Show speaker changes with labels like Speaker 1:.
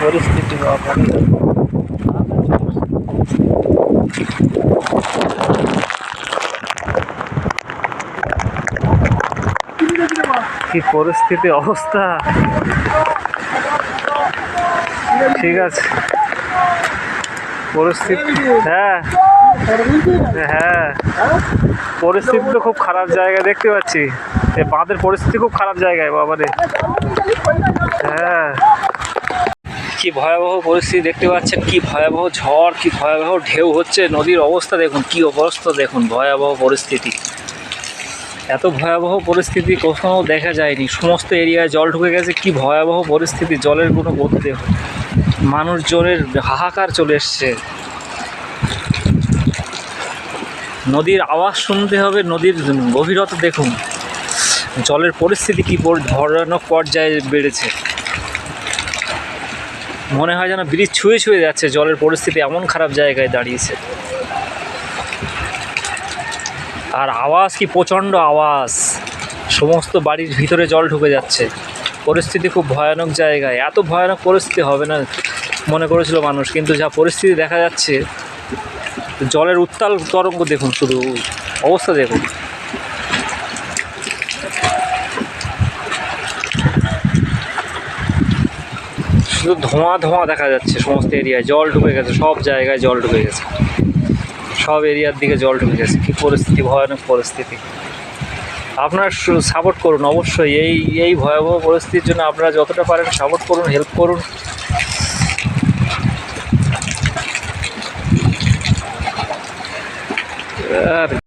Speaker 1: পরিস্থিতি কি পরিস্থিতি অবস্থা? ঠিক আছে। পরিস্থিতি হ্যাঁ। হ্যাঁ। পরিস্থিতি তো খুব খারাপ জায়গায় দেখতে পাচ্ছি। বাঁধের পরিস্থিতি খুব খারাপ জায়গায়, বাবারে। হ্যাঁ। কি ভয়াবহ পরিস্থিতি দেখতে পাচ্ছেন, কি ভয়াবহ ঝড়, কি ভয়াবহ ঢেউ হচ্ছে, নদীর অবস্থা দেখুন, কি অবস্থা দেখুন, ভয়াবহ পরিস্থিতি। এত ভয়াবহ পরিস্থিতি কখনো দেখা যায়নি, সমস্ত এরিয়ায় জল ঢুকে গেছে, কি ভয়াবহ পরিস্থিতি, জলের কোনো গতি দেখুন। মানুষজনের হাহাকার চলে এসছে। নদীর আওয়াজ শুনতে হবে, নদীর গভীরতা দেখুন। জলের পরিস্থিতি কি ভয়ানক পর্যায়ে বেড়েছে। মনে হয় যেন ব্রিজ ছুঁয়ে ছুঁয়ে যাচ্ছে, জলের পরিস্থিতি এমন খারাপ জায়গায় দাঁড়িয়েছে। আর আওয়াজ কি প্রচণ্ড আওয়াজ। সমস্ত বাড়ির ভিতরে জল ঢুকে যাচ্ছে। পরিস্থিতি খুব ভয়ানক জায়গায়। এত ভয়ানক পরিস্থিতি হবে না, মনে করেছিল মানুষ, কিন্তু যা পরিস্থিতি দেখা যাচ্ছে জলের উত্তাল তরঙ্গ দেখুন, শুধু অবস্থা দেখুন। শুধু ধোঁয়া ধোঁয়া দেখা যাচ্ছে সমস্ত এরিয়ায়। জল ঢুকে গেছে, সব জায়গায় জল ঢুকে গেছে। সব এরিয়ার দিকে জল ঢুকে গেছে। কী পরিস্থিতি, ভয়ানক পরিস্থিতি। আপনারা সাপোর্ট করুন, অবশ্যই। এই এই ভয়াবহ পরিস্থিতির জন্য আপনারা যতটা পারেন সাপোর্ট করুন হেল্প করুন। আর